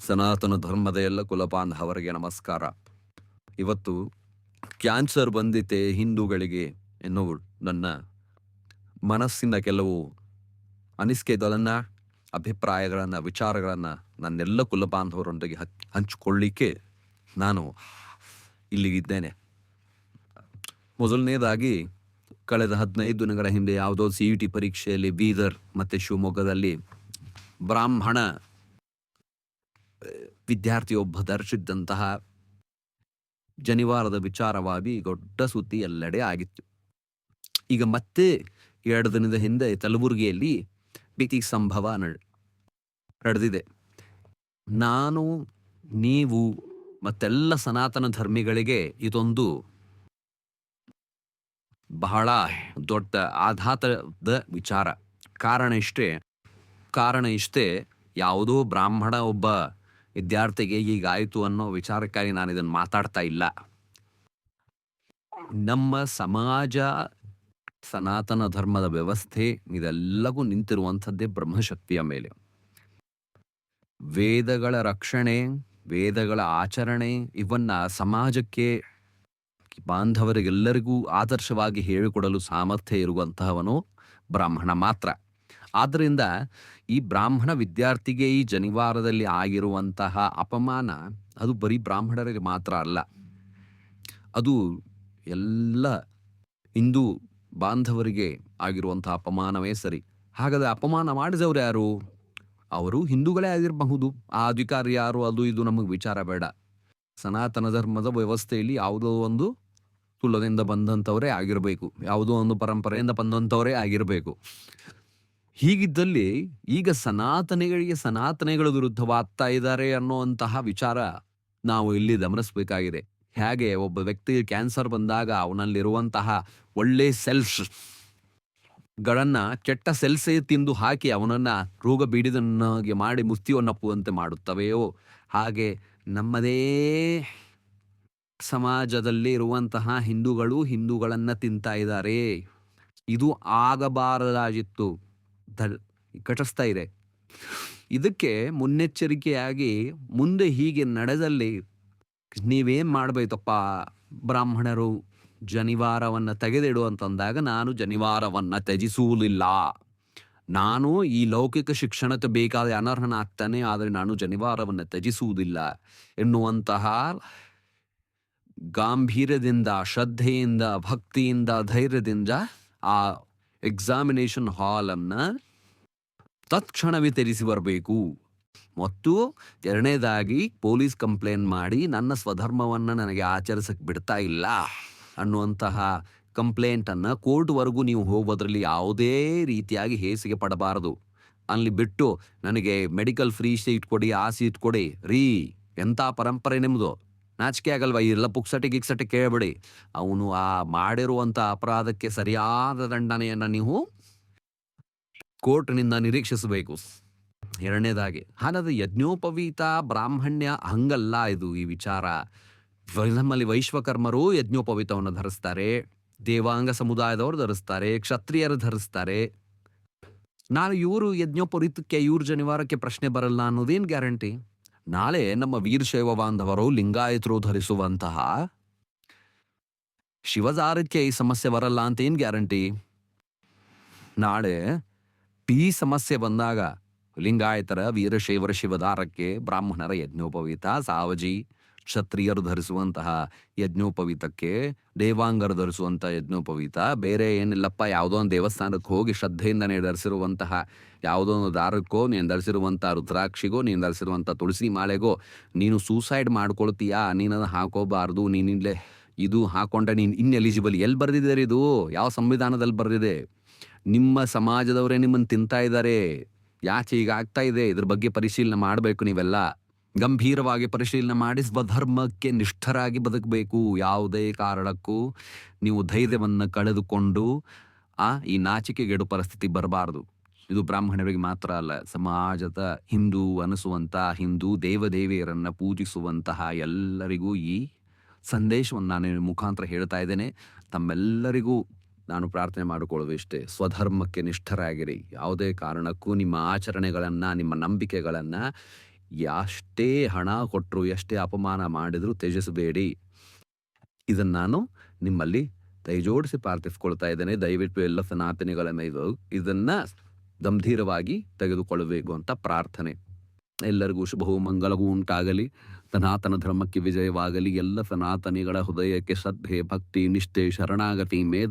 ಸನಾತನ ಧರ್ಮದ ಎಲ್ಲ ಕುಲಬಾಂಧವರಿಗೆ ನಮಸ್ಕಾರ. ಇವತ್ತು ಕ್ಯಾನ್ಸರ್ ಬಂದಿತೆ ಹಿಂದೂಗಳಿಗೆ ಎನ್ನುವ ನನ್ನ ಮನಸ್ಸಿನ ಕೆಲವು ಅನಿಸಿಕೆಗಳನ್ನು, ಅಭಿಪ್ರಾಯಗಳನ್ನು, ವಿಚಾರಗಳನ್ನು ನನ್ನೆಲ್ಲ ಕುಲಬಾಂಧವರೊಂದಿಗೆ ಹಚ್ ಹಂಚಿಕೊಳ್ಳಿಕ್ಕೆ ನಾನು ಇಲ್ಲಿಗಿದ್ದೇನೆ ಮೊದಲನೇದಾಗಿ, ಕಳೆದ ಹದಿನೈದು ದಿನಗಳ ಹಿಂದೆ ಯಾವುದೋ ಸಿ ಇ ಟಿ ಪರೀಕ್ಷೆಯಲ್ಲಿ ಬೀದರ್ ಮತ್ತು ಶಿವಮೊಗ್ಗದಲ್ಲಿ ಬ್ರಾಹ್ಮಣ ವಿದ್ಯಾರ್ಥಿಯೊಬ್ಬ ಧರಿಸಿದ್ದಂತಹ ಜನಿವಾರದ ವಿಚಾರವಾಗಿ ದೊಡ್ಡ ಸುದ್ದಿ ಎಲ್ಲೆಡೆ ಆಗಿತ್ತು. ಈಗ ಮತ್ತೆ ಎರಡು ದಿನದ ಹಿಂದೆ ಕಲಬುರಗಿಯಲ್ಲಿ ಭೀತಿ ಸಂಭವ ನಡ್- ನಡೆದಿದೆ. ನಾನು, ನೀವು ಮತ್ತೆಲ್ಲ ಸನಾತನ ಧರ್ಮಿಗಳಿಗೆ ಇದೊಂದು ಬಹಳ ದೊಡ್ಡ ಆಘಾತದ ವಿಚಾರ. ಕಾರಣ ಇಷ್ಟೇ ಕಾರಣ ಇಷ್ಟೇ, ಯಾವುದೋ ಬ್ರಾಹ್ಮಣ ಒಬ್ಬ ವಿದ್ಯಾರ್ಥಿಗೆ ಹೀಗಾಯಿತು ಅನ್ನೋ ವಿಚಾರಕ್ಕಾಗಿ ನಾನು ಇದನ್ನು ಮಾತಾಡ್ತಾ ಇಲ್ಲ. ನಮ್ಮ ಸಮಾಜ, ಸನಾತನ ಧರ್ಮದ ವ್ಯವಸ್ಥೆ, ಇದೆಲ್ಲವೂ ನಿಂತಿರುವಂಥದ್ದೇ ಬ್ರಹ್ಮಶಕ್ತಿಯ ಮೇಲೆ. ವೇದಗಳ ರಕ್ಷಣೆ, ವೇದಗಳ ಆಚರಣೆ, ಇವನ್ನ ಸಮಾಜಕ್ಕೆ ಬಾಂಧವರಿಗೆಲ್ಲರಿಗೂ ಆದರ್ಶವಾಗಿ ಹೇಳಿಕೊಡಲು ಸಾಮರ್ಥ್ಯ ಇರುವಂತಹವನು ಬ್ರಾಹ್ಮಣ ಮಾತ್ರ. ಆದ್ದರಿಂದ ಈ ಬ್ರಾಹ್ಮಣ ವಿದ್ಯಾರ್ಥಿಗೆ ಈ ಜನಿವಾರದಲ್ಲಿ ಆಗಿರುವಂತಹ ಅಪಮಾನ ಅದು ಬರೀ ಬ್ರಾಹ್ಮಣರಿಗೆ ಮಾತ್ರ ಅಲ್ಲ. ಅದು ಎಲ್ಲ ಹಿಂದೂ ಬಾಂಧವರಿಗೆ ಆಗಿರುವಂತಹ ಅಪಮಾನವೇ ಸರಿ. ಹಾಗಾದರೆ ಅಪಮಾನ ಮಾಡಿದವರು ಯಾರು? ಅವರು ಹಿಂದೂಗಳೇ ಆಗಿರಬಹುದು. ಆ ಅಧಿಕಾರಿ ಯಾರು? ಅದು ಇದು ನಮಗೆ ವಿಚಾರ ಬೇಡ. ಸನಾತನ ಧರ್ಮದ ವ್ಯವಸ್ಥೆಯಲ್ಲಿ ಯಾವುದೋ ಒಂದು ಕುಲದಿಂದ ಬಂದಂಥವರೇ ಆಗಿರಬೇಕು. ಯಾವುದೋ ಒಂದು ಪರಂಪರೆಯಿಂದ ಬಂದಂಥವರೇ ಆಗಿರಬೇಕು. ಹೀಗಿದ್ದಲ್ಲಿ ಈಗ ಸನಾತನಿಗಳಿಗೆ ಸನಾತನಿಗಳ ವಿರುದ್ಧವಾಗ್ತಾ ಇದ್ದಾರೆ ಅನ್ನುವಂತಹ ವಿಚಾರ ನಾವು ಇಲ್ಲಿ ಗಮನಿಸಬೇಕಾಗಿದೆ. ಹೇಗೆ ಒಬ್ಬ ವ್ಯಕ್ತಿಗೆ ಕ್ಯಾನ್ಸರ್ ಬಂದಾಗ ಅವನಲ್ಲಿರುವಂತಹ ಒಳ್ಳೆ ಸೆಲ್ಸ್ ಗಳನ್ನ, ಕೆಟ್ಟ ಸೆಲ್ಸೇ ತಿಂದು ಹಾಕಿ ಅವನನ್ನ ರೋಗ ಬೀಡಿದನ್ನಾಗಿ ಮಾಡಿ ಮುಕ್ತಿಯನ್ನಪ್ಪುವಂತೆ ಮಾಡುತ್ತವೆಯೋ? ಹಾಗೆ ನಮ್ಮದೇ ಸಮಾಜದಲ್ಲಿ ಇರುವಂತಹ ಹಿಂದೂಗಳು ಹಿಂದೂಗಳನ್ನ ತಿಂತಾ ಇದ್ದಾರೆ. ಇದು ಆಗಬಾರದಾಗಿತ್ತು. ಘಟಿಸ್ತಾ ಇದೆ. ಇದಕ್ಕೆ ಮುನ್ನೆಚ್ಚರಿಕೆಯಾಗಿ ಮುಂದೆ ಹೀಗೆ ನಡೆದಲ್ಲಿ ನೀವೇನು ಮಾಡಬೇಕಪ್ಪ. ಬ್ರಾಹ್ಮಣರು ಜನಿವಾರವನ್ನು ತೆಗೆದಿಡು ಅಂತಂದಾಗ ನಾನು ಜನಿವಾರವನ್ನು ತ್ಯಜಿಸುವುದಿಲ್ಲ. ನಾನು ಈ ಲೌಕಿಕ ಶಿಕ್ಷಣಕ್ಕೆ ಬೇಕಾದ ಅನರ್ಹನಾಗ್ತಾನೆ, ಆದರೆ ನಾನು ಜನಿವಾರವನ್ನು ತ್ಯಜಿಸುವುದಿಲ್ಲ. ಎನ್ನುವಂತಹ ಗಾಂಭೀರ್ಯದಿಂದ, ಶ್ರದ್ಧೆಯಿಂದ, ಭಕ್ತಿಯಿಂದ, ಧೈರ್ಯದಿಂದ ಆ ಎಕ್ಸಾಮಿನೇಷನ್ ಹಾಲನ್ನು ತತ್ಕ್ಷಣವೇ ತೆರೆಸಿ ಬರಬೇಕು. ಮತ್ತು ಎರಡನೇದಾಗಿ ಪೊಲೀಸ್ ಕಂಪ್ಲೇಂಟ್ ಮಾಡಿ ನನ್ನ ಸ್ವಧರ್ಮವನ್ನು ನನಗೆ ಆಚರಿಸಕ್ಕೆ ಬಿಡ್ತಾ ಇಲ್ಲ ಅನ್ನುವಂತಹ ಕಂಪ್ಲೇಂಟನ್ನು ಕೋರ್ಟ್ವರೆಗೂ ನೀವು ಹೋಗೋದ್ರಲ್ಲಿ ಯಾವುದೇ ರೀತಿಯಾಗಿ ಹೇಸಿಗೆ ಪಡಬಾರದು. ಅಲ್ಲಿ ಬಿಟ್ಟು ನನಗೆ ಮೆಡಿಕಲ್ ಫ್ರೀ ಸೀಟ್ ಕೊಡಿ, ಆ ಸೀಟ್ ಕೊಡಿ, ರೀ ಎಂಥ ಪರಂಪರೆ ನಿಮ್ಮದು ನಾಚಿಕೆ ಆಗಲ್ವಾ? ಇಲ್ಲ ಪುಕ್ಸಟಿ ಗಿಕ್ಸಟಿ ಕೇಳಬೇಡಿ. ಅವನು ಆ ಮಾಡಿರುವಂಥ ಅಪರಾಧಕ್ಕೆ ಸರಿಯಾದ ದಂಡನೆಯನ್ನು ನೀವು ಕೋರ್ಟ್ನಿಂದ ನಿರೀಕ್ಷಿಸಬೇಕು. ಎರಡನೇದಾಗಿ ಹಾಗಾದ್ರೆ ಯಜ್ಞೋಪವೀತ ಬ್ರಾಹ್ಮಣ್ಯ ಹಂಗಲ್ಲ ಇದು ಈ ವಿಚಾರ. ನಮ್ಮಲ್ಲಿ ವೈಶ್ವಕರ್ಮರು ಯಜ್ಞೋಪವೀತವನ್ನು ಧರಿಸ್ತಾರೆ. ದೇವಾಂಗ ಸಮುದಾಯದವರು ಧರಿಸ್ತಾರೆ, ಕ್ಷತ್ರಿಯರು ಧರಿಸ್ತಾರೆ. ನಾನು ಇವರು ಯಜ್ಞೋಪವೀತಕ್ಕೆ, ಇವ್ರ ಜನಿವಾರಕ್ಕೆ ಪ್ರಶ್ನೆ ಬರಲ್ಲ ಅನ್ನೋದೇನು ಗ್ಯಾರಂಟಿ? ನಾಳೆ ನಮ್ಮ ವೀರಶೈವ ಬಾಂಧವರು ಲಿಂಗಾಯತರು ಧರಿಸುವಂತಹ ಶಿವಜಾರಕ್ಕೆ ಈ ಸಮಸ್ಯೆ ಬರಲ್ಲ ಅಂತ ಏನ್ ಗ್ಯಾರಂಟಿ? ನಾಳೆ ಪಿ ಸಮಸ್ಯೆ ಬಂದಾಗ ಲಿಂಗಾಯತರ ವೀರಶೈವರ ಶಿವದಾರಕ್ಕೆ ಬ್ರಾಹ್ಮಣರ ಯಜ್ಞೋಪವೀತ ಸಾವಜಿ ಕ್ಷತ್ರಿಯರು ಧರಿಸುವಂತಹ ಯಜ್ಞೋಪವೀತಕ್ಕೆ, ದೇವಾಂಗರು ಧರಿಸುವಂತಹ ಯಜ್ಞೋಪವೀತ, ಬೇರೆ ಏನಿಲ್ಲಪ್ಪ, ಯಾವುದೋ ಒಂದು ದೇವಸ್ಥಾನಕ್ಕೆ ಹೋಗಿ ಶ್ರದ್ಧೆಯಿಂದನೇ ಧರಿಸಿರುವಂತಹ, ಯಾವುದೋ ಒಂದು ದಾರಕ್ಕೋ, ನೀನು ಧರಿಸಿರುವಂಥ ರುದ್ರಾಕ್ಷಿಗೋ, ನೀನು ಧರಿಸಿರುವಂಥ ತುಳಸಿ ಮಾಲೆಗೋ, ನೀನು ಸೂಸೈಡ್ ಮಾಡ್ಕೊಳ್ತೀಯಾ? ನೀನನ್ನು ಹಾಕೋಬಾರ್ದು, ನೀನಿಲ್ಲೇ ಇದು ಹಾಕೊಂಡ, ನೀನು ಇನ್ ಎಲಿಜಿಬಲ್ ಎಲ್ಲಿ ಬರೆದಿದ್ದಾರೆ ಇದು? ಯಾವ ಸಂವಿಧಾನದಲ್ಲಿ ಬರೆದಿದೆ? ನಿಮ್ಮ ಸಮಾಜದವರೇ ನಿಮ್ಮನ್ನು ತಿಂತಾ ಇದ್ದಾರೆ. ಯಾಚೆ ಈಗ ಆಗ್ತಾ ಇದೆ, ಇದ್ರ ಬಗ್ಗೆ ಪರಿಶೀಲನೆ ಮಾಡಬೇಕು ನೀವೆಲ್ಲ. ಗಂಭೀರವಾಗಿ ಪರಿಶೀಲನೆ ಮಾಡಿ ಸ್ವಧರ್ಮಕ್ಕೆ ನಿಷ್ಠರಾಗಿ ಬದುಕಬೇಕು. ಯಾವುದೇ ಕಾರಣಕ್ಕೂ ನೀವು ಧೈರ್ಯವನ್ನು ಕಳೆದುಕೊಂಡು, ಆ, ಈ ನಾಚಿಕೆಗೆಡು ಪರಿಸ್ಥಿತಿ ಬರಬಾರದು. ಇದು ಬ್ರಾಹ್ಮಣರಿಗೆ ಮಾತ್ರ ಅಲ್ಲ, ಸಮಾಜದ ಹಿಂದೂ ಅನಿಸುವಂಥ ಹಿಂದೂ ದೇವದೇವಿಯರನ್ನು ಪೂಜಿಸುವಂತಹ ಎಲ್ಲರಿಗೂ ಈ ಸಂದೇಶವನ್ನು ನಾನು ಮುಖಾಂತರ ಹೇಳ್ತಾ ಇದ್ದೇನೆ. ತಮ್ಮೆಲ್ಲರಿಗೂ ನಾನು ಪ್ರಾರ್ಥನೆ ಮಾಡಿಕೊಳ್ಳೋದು ಇಷ್ಟೇ. ಸ್ವಧರ್ಮಕ್ಕೆ ನಿಷ್ಠರಾಗಿರಿ. ಯಾವುದೇ ಕಾರಣಕ್ಕೂ ನಿಮ್ಮ ಆಚರಣೆಗಳನ್ನು, ನಿಮ್ಮ ನಂಬಿಕೆಗಳನ್ನು ಎಷ್ಟೇ ಹಣ ಕೊಟ್ಟರು ಎಷ್ಟೇ ಅಪಮಾನ ಮಾಡಿದರೂ ತ್ಯಜಿಸಬೇಡಿ. ಇದನ್ನು ನಾನು ನಿಮ್ಮಲ್ಲಿ ದಯಜೋಡಿಸಿ ಪ್ರಾರ್ಥಿಸ್ಕೊಳ್ತಾ ಇದ್ದೇನೆ. ದಯವಿಟ್ಟು ಎಲ್ಲ ಸನಾತನಿಗಳ ಮೇಲೆ ಇದನ್ನು ಗಂಭೀರವಾಗಿ ತೆಗೆದುಕೊಳ್ಳಬೇಕು ಅಂತ ಪ್ರಾರ್ಥನೆ. ಎಲ್ಲರಿಗೂ ಶುಭವೂ ಮಂಗಲವೂ ಉಂಟಾಗಲಿ. ಸನಾತನ ಧರ್ಮಕ್ಕೆ ವಿಜಯವಾಗಲಿ. ಎಲ್ಲ ಸನಾತನಿಗಳ ಹೃದಯಕ್ಕೆ ಶ್ರದ್ಧೆ, ಭಕ್ತಿ, ನಿಷ್ಠೆ, ಶರಣಾಗತಿ, ಮೇಧ